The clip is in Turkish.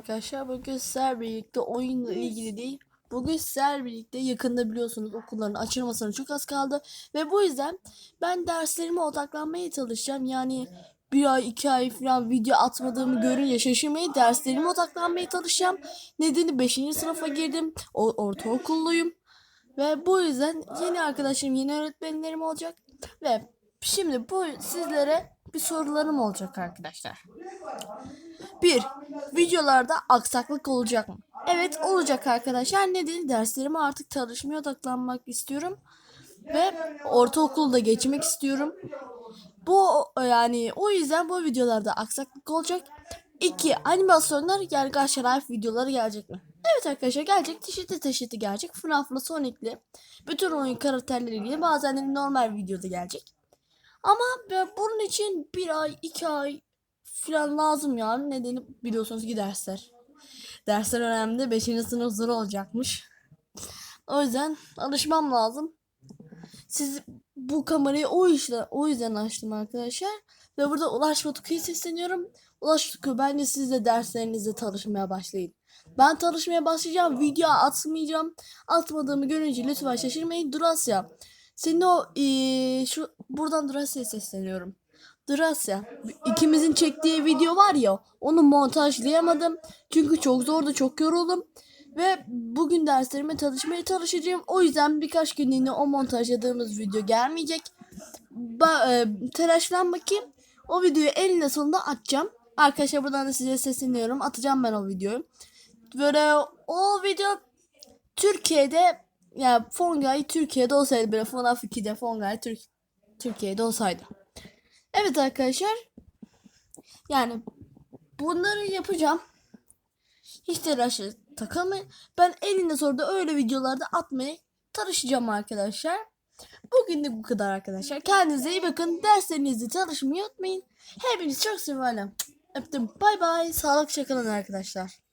Arkadaşlar bugün sizlerle birlikte oyunla ilgili değil. Bugün sizlerle birlikte yakında biliyorsunuz okulların açılmasına çok az kaldı. Ve bu yüzden ben derslerime odaklanmaya çalışacağım. Yani bir ay iki ay falan video atmadığımı görünce şaşırmayı derslerime odaklanmaya çalışacağım. Nedeni 5. sınıfa girdim. O, ortaokulluyum. Ve bu yüzden yeni arkadaşlarım, yeni öğretmenlerim olacak. Ve şimdi bu sizlere bir sorularım olacak arkadaşlar. Bir, videolarda aksaklık olacak mı? Evet olacak arkadaşlar. Nedeni derslerime artık çalışmaya odaklanmak istiyorum. Ve ortaokulda geçmek istiyorum. Bu yani o yüzden bu videolarda aksaklık olacak. İki, animasyonlar yani Life videoları gelecek mi? Evet arkadaşlar gelecek. Taşıtı taşıtı gelecek. FNAF'lı Sonic'li. Bütün oyun karakterleriyle bazen de normal videoda gelecek. Ama bunun için bir ay, iki ay falan lazım yani. Nedeni biliyorsunuz ki dersler. Dersler önemli. Beşinci sınıf zor olacakmış. O yüzden alışmam lazım. Siz bu kamerayı o işle o yüzden açtım arkadaşlar. Ve burada Ulaş Batuku'ya sesleniyorum. Ulaş Batuku bence siz de derslerinizde çalışmaya başlayın. Ben çalışmaya başlayacağım. Video atmayacağım. Atmadığımı görünce lütfen şaşırmayın. Durasya. Senin o eee, şu buradan Durasya'ya sesleniyorum. Durasya. ikimizin çektiği video var ya onu montajlayamadım. Çünkü çok zordu çok yoruldum. Ve bugün derslerime çalışmaya çalışacağım. O yüzden birkaç günlüğüne o montajladığımız video gelmeyecek. Ba e, telaşlan bakayım. O videoyu eninde sonunda atacağım. Arkadaşlar buradan da size sesleniyorum. Atacağım ben o videoyu. Böyle o video Türkiye'de ya Fongay Türkiye'de olsaydı böyle FNAF 2'de Fongay Türk Türkiye'de olsaydı. Evet arkadaşlar. Yani bunları yapacağım. Hiç telaşla takılmayın. Ben elinde soruda öyle videolarda atmaya çalışacağım arkadaşlar. Bugünlük bu kadar arkadaşlar. Kendinize iyi bakın. Derslerinizi çalışmayı unutmayın. Hepinizi çok seviyorum. Öptüm. Bay bay. Sağlıklı kalın arkadaşlar.